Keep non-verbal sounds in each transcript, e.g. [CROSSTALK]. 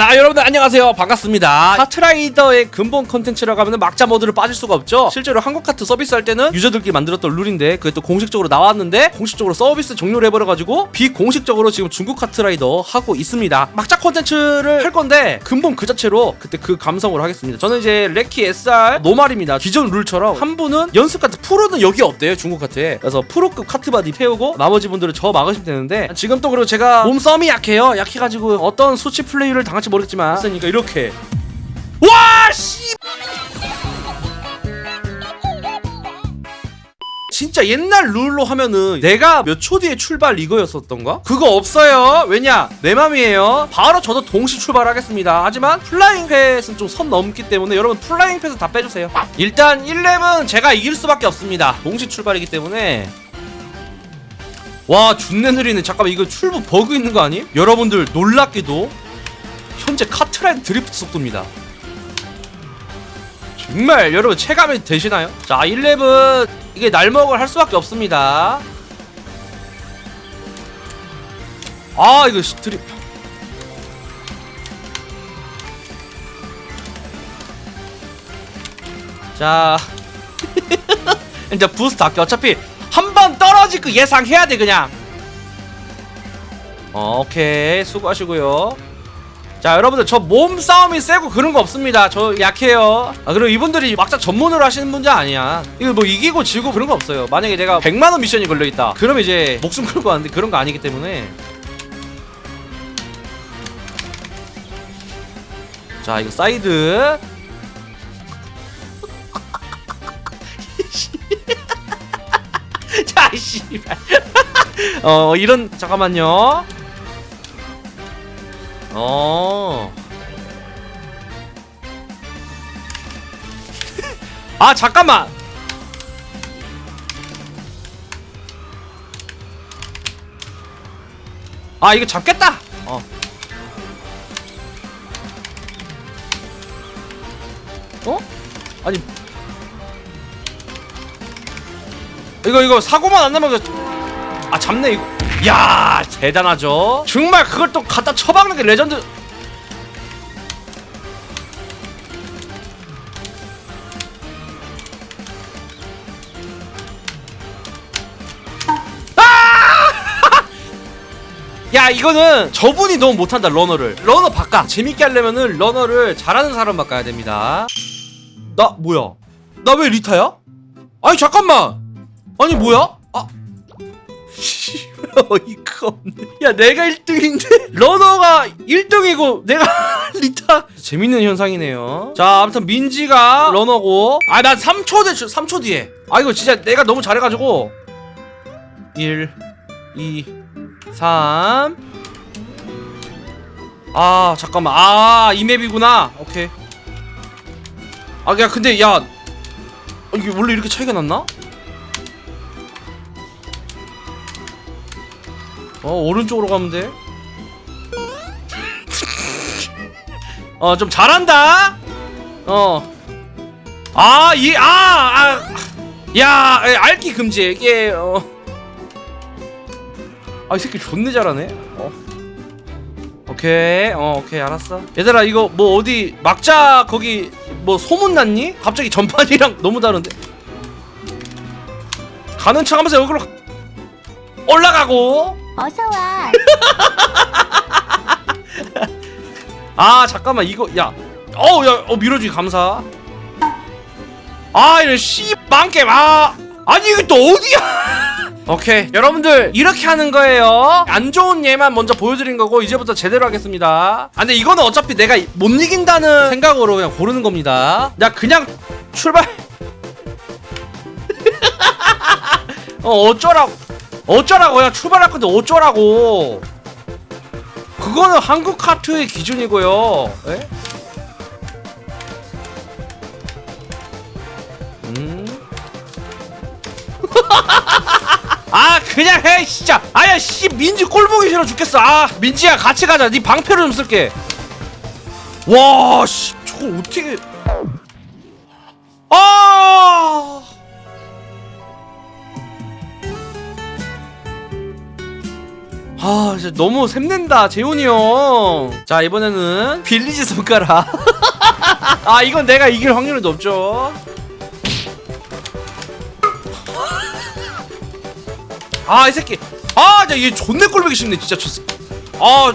자 여러분들 안녕하세요. 반갑습니다. 카트라이더의 근본 컨텐츠라고 하면 막자 모드를 빠질 수가 없죠. 실제로 한국 카트 서비스 할 때는 유저들끼리 만들었던 룰인데 그게 또 공식적으로 나왔는데 공식적으로 서비스 종료를 해버려가지고 비공식적으로 지금 중국 카트라이더 하고 있습니다. 막자 컨텐츠를 할 건데 근본 그 자체로 그때 그 감성으로 하겠습니다. 저는 이제 레키 SR 노말입니다. 기존 룰처럼 한 분은 연습 카트 프로는 여기 없대요 중국 카트에. 그래서 프로급 카트 바디 태우고 나머지 분들은 저 막으시면 되는데 지금 또 그리고 제가 몸싸움이 약해요. 약해가지고 어떤 수치 플레이를 당할지 모르겠지만 그러니까 이렇게 와 씨. 진짜 옛날 룰로 하면은 내가 몇 초 뒤에 출발 이거였었던가? 그거 없어요. 왜냐? 내 맘이에요. 바로 저도 동시 출발하겠습니다. 하지만 플라잉 펫은 좀선 넘기 때문에 여러분 플라잉 펫은 다 빼주세요. 일단 1렙은 제가 이길 수밖에 없습니다. 동시 출발이기 때문에 와 준내 느리네. 잠깐만 이거 출부 버그 있는 거 아님? 여러분들 놀랍게도 현재 카트라인 드리프트 속도입니다. 정말 여러분 체감이 되시나요? 자 1렙은 이게 날먹을 할 수밖에 없습니다. 아 이거 시- 드립 자. [LAUGHS] 이제 부스트 할게. 어차피 한 번 떨어질 거 예상해야 돼 그냥. 어, 오케이. 수고하시고요 자 여러분들 저 몸싸움이 세고 그런 거 없습니다. 저 약해요. 아 그리고 이분들이 막자 전문으로 하시는 문제 아니야. 이거 뭐 이기고 지고 그런 거 없어요. 만약에 내가 100만원 미션이 걸려있다. 그러면 이제 목숨 걸고 하는데 그런 거 아니기 때문에. 자 이거 사이드. [LAUGHS] 자 씨발. [LAUGHS] 어 이런 잠깐만요 어. 아 잠깐만. 아 이거 잡겠다. 어. 어? 아니. 이거 이거 사고만 안 나면 이거 아 잡네 이거. 야 대단하죠. 정말 그걸 또 갖다 처박는 게 레전드. [LAUGHS] 야 이거는 저분이 너무 못한다 러너를 러너 바꿔 재밌게 하려면은 러너를 잘하는 사람 바꿔야 됩니다 나 뭐야 나 왜 리타야? 아니 잠깐만 아니 뭐야? 아 [LAUGHS] [LAUGHS] 어이가 없네. 야 내가 1등인데? [LAUGHS] 러너가 1등이고 내가 [LAUGHS] 리타? 재밌는 현상이네요. 자 아무튼 민지가 러너고. 아난 3초 대 3초 뒤에. 아 이거 진짜 내가 너무 잘해가지고. 1 2 3 아 잠깐만. 아 이 맵이구나. 오케이. 아 야 근데 야 어, 이게 원래 이렇게 차이가 났나? 어 오른쪽으로 가면 돼. 어 좀 잘한다. 어. 아 이 아 아. 야 에, 알기 금지 이게 어. 아 이 새끼 존내 잘하네. 어. 오케이 어 오케이 알았어. 얘들아 이거 뭐 어디 막자 거기 뭐 소문 났니? 갑자기 전판이랑 [LAUGHS] 너무 다른데. 가는 척하면서 여기로 올라가고. 어서 와. [LAUGHS] 아 잠깐만 이거 야. 어우 야어 밀어주기 감사. 아 이런 씨 망게 아. 아니 이게 또 어디야? [LAUGHS] 오케이 여러분들 이렇게 하는 거예요. 안 좋은 예만 먼저 보여드린 거고 이제부터 제대로 하겠습니다. 아 근데 이거는 어차피 내가 못 이긴다는 생각으로 그냥 고르는 겁니다. 야 그냥 출발. [LAUGHS] 어 어쩌라고 어쩌라고 야 출발할 건데 어쩌라고? 그거는 한국 카트의 기준이고요. 예? 음. [LAUGHS] 아 그냥 해 진짜. 아야 씨 민지 꼴 보기 싫어 죽겠어. 아 민지야 같이 가자. 네 방패를 좀 쓸게. 와씨 저걸 어떻게. 아 아 진짜 너무 샘낸다 재훈이 형자 이번에는 빌리지 손가락. [LAUGHS] 아 이건 내가 이길 확률이 높죠. 아 이 새끼. 아얘 존내 꼴보기 싫네 진짜 저 새끼. 아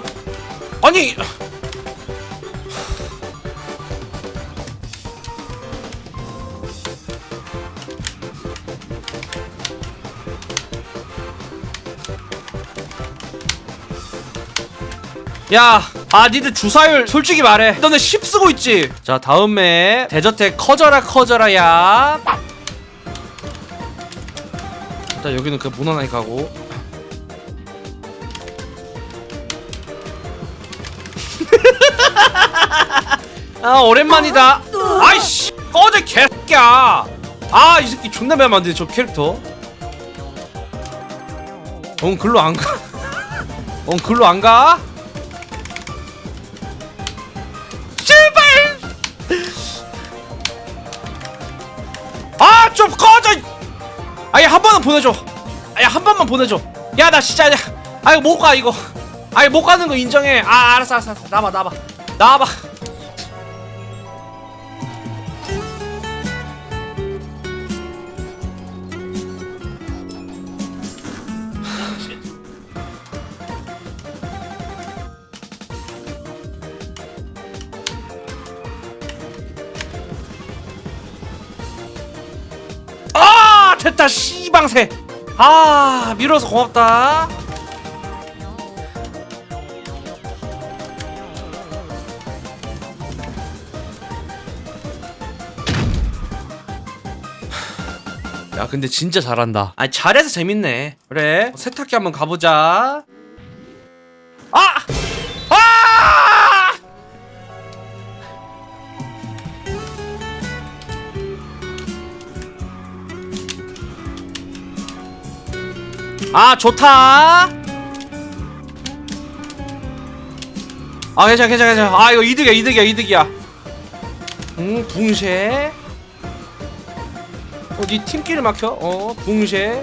아니 야, 아 니들 주사율 솔직히 말해. 너네 10 쓰고 있지. 자, 다음에 대저택 커져라 커져라 야. 일단 여기는 그 무난하게 가고. [LAUGHS] 아 오랜만이다. 아이씨, 꺼져 개새끼야. 아 이 새끼 존나 매면 안돼 저 캐릭터. 응 글로 안 가. [LAUGHS] 응 글로 안 가. 좀 꺼져! 아니, 한 번만 보내줘. 아니, 한 번만 보내줘. 야, 나 진짜, 야. 아니, 못 가, 이거. 아니, 못 가는 거 인정해. 아, 알았어, 알았어. 나와봐, 나와봐. 나와봐. 아, 됐다, 씨방새. 아, 밀어서 고맙다. 야 근데 진짜 잘한다 아니 잘해서 재밌네 그래 세탁기 한번 가보자 아! 아! 아 좋다. 아 괜찮아 괜찮아 괜찮아. 아 이거 이득이야 이득이야 이득이야. 응 붕쉐. 어니 팀끼리 막혀? 어 붕쉐.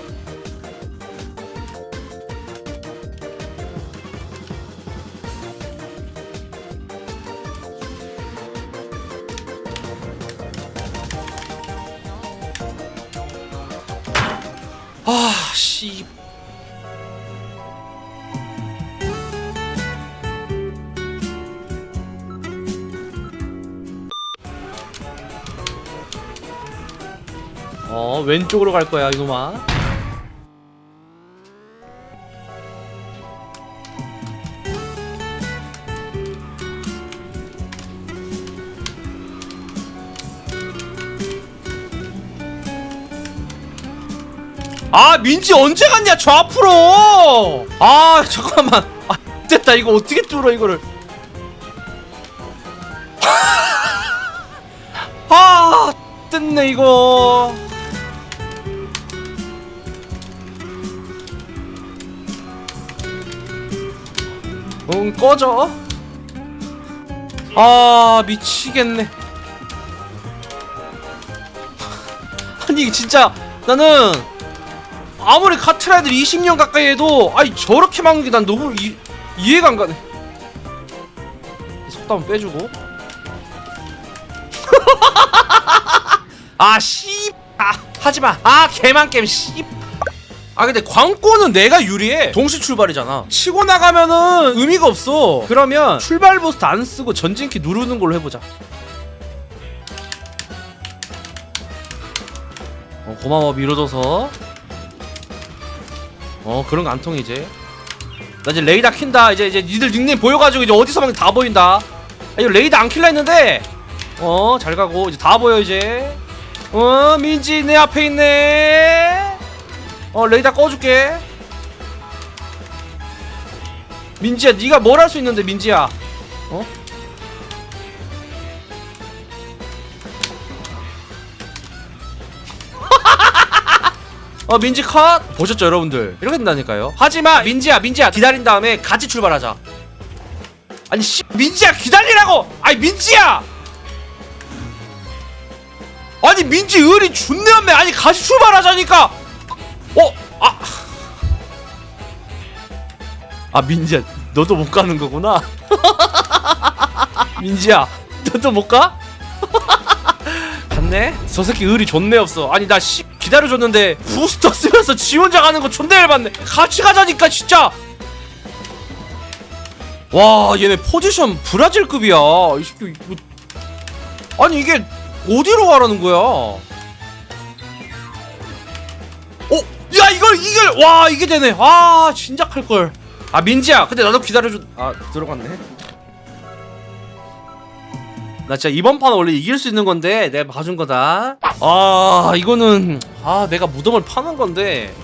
아 씨 어 왼쪽으로 갈 거야 이놈아. 아 민지 언제 갔냐 저 앞으로! 아 잠깐만. 아 됐다 이거 어떻게 뚫어 이거를. [LAUGHS] 아 뜯네 이거 응 꺼져. 아 미치겠네. [LAUGHS] 아니 진짜 나는 아무리 카트라이들 20년 가까이 해도 아니 저렇게 막는 게 난 너무 이, 이해가 안 가네. 한번 빼주고. [LAUGHS] 아씨. 아 하지마. 아 개만 게임 씨 아 근데 광고는 내가 유리해. 동시 출발이잖아. 치고 나가면은 의미가 없어. 그러면 출발 부스트 안 쓰고 전진키 누르는 걸로 해보자. 어 고마워 밀어줘서. 어 그런 거 안 통해 이제. 나 이제 레이더 킨다. 이제 이제 니들 닉네임 보여가지고 이제 어디서 막 다 보인다. 아, 이거 레이더 안 킬라 했는데. 어 잘 가고. 이제 다 보여 이제. 어 민지 내 앞에 있네 어 레이더 꺼줄게. 민지야 네가 뭘 할 수 있는데 민지야? 어? [LAUGHS] 어 민지 컷? 보셨죠 여러분들? 이렇게 된다니까요. 하지만 민지야 민지야 기다린 다음에 같이 출발하자. 아니 씨 민지야 기다리라고! 아니 민지야! 아니 민지 의리 준내 없네. 아니 같이 출발하자니까 어? 아 아 민지야 너도 못 가는 거구나 [LAUGHS] 민지야 너도 못 가? [LAUGHS] 갔네? 저 새끼 의리 존내 없어 아니 나 씨, 기다려줬는데 부스터 쓰면서 지 혼자 가는 거 존내 열받네 같이 가자니까 진짜 와 얘네 포지션 브라질급이야 이 새끼 이거 아니 이게 어디로 가라는 거야 어? 야 이걸 이걸 와 이게 되네. 아 진작 할걸. 아 민지야 근데 나도 기다려줘. 아 들어갔네. 나 진짜 이번 판은 원래 이길 수 있는 건데 내가 봐준 거다. 아 이거는 아 내가 무덤을 파는 건데.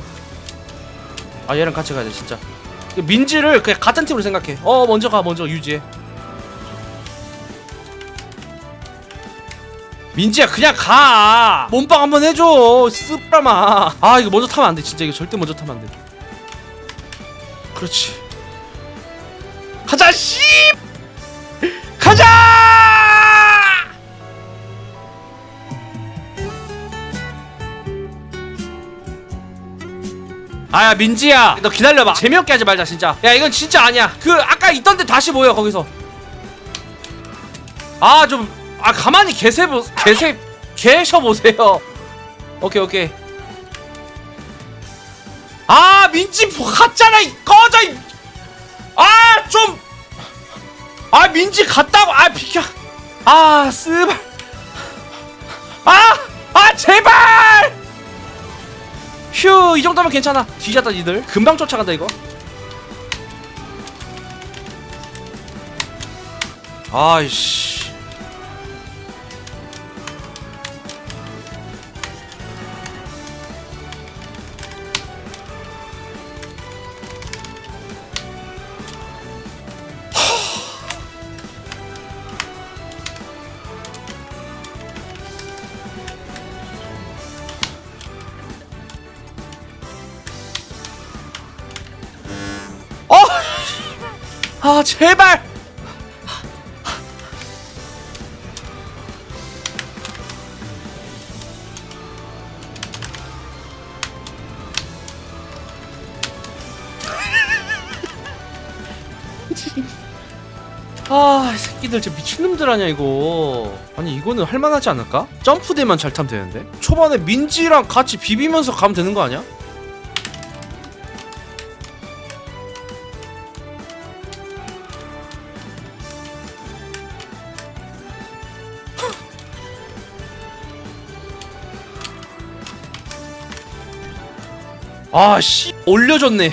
아 얘랑 같이 가야 돼 진짜. 민지를 그냥 같은 팀으로 생각해. 어 먼저 가 먼저 유지해 민지야 그냥 가. 몸빵 한번 해줘 쓰라마. 아 이거 먼저 타면 안 돼 진짜. 이거 절대 먼저 타면 안돼. 그렇지. 가자 씨! 가자! 아야 민지야. 너 기다려봐. 재미없게 하지 말자 진짜. 야 이건 진짜 아니야. 그 아까 있던데 다시 모여 거기서. 아좀 아 가만히 계세 보 계세 계셔 보세요. 오케이 오케이. 아 민지 뭐 갔잖아 이 꺼져 아좀. 아 민지 갔다고. 아 비켜. 아 쓰발. 아 아 제발! 휴 이 정도면 괜찮아. 뒤졌다 니들. 금방 쫓아간다 이거. 아이씨 아 제발! [LAUGHS] 아, 이 새끼들 진짜 미친놈들 아니야, 이거. 아니, 이거는 할만하지 않을까? 점프대만 잘 타면 되는데? 초반에 민지랑 같이 비비면서 가면 되는 거 아니야? 아, 씨. 올려줬네.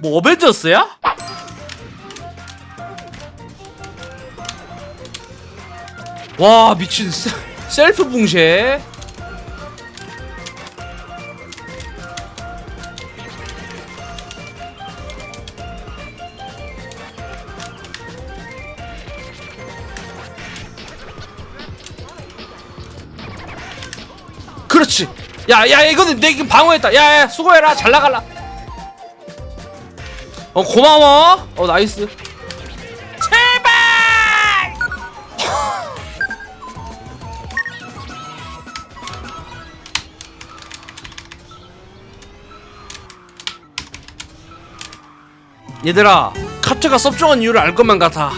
뭐 어벤져스야? 와 미친 세, 셀프 붕쉐 그렇지. 야야 이거는 내 방어했다. 야야 수고해라. 잘 나갈라. 어 고마워. 어 나이스 얘들아 카트가 섭정한 이유를 알 것만 같아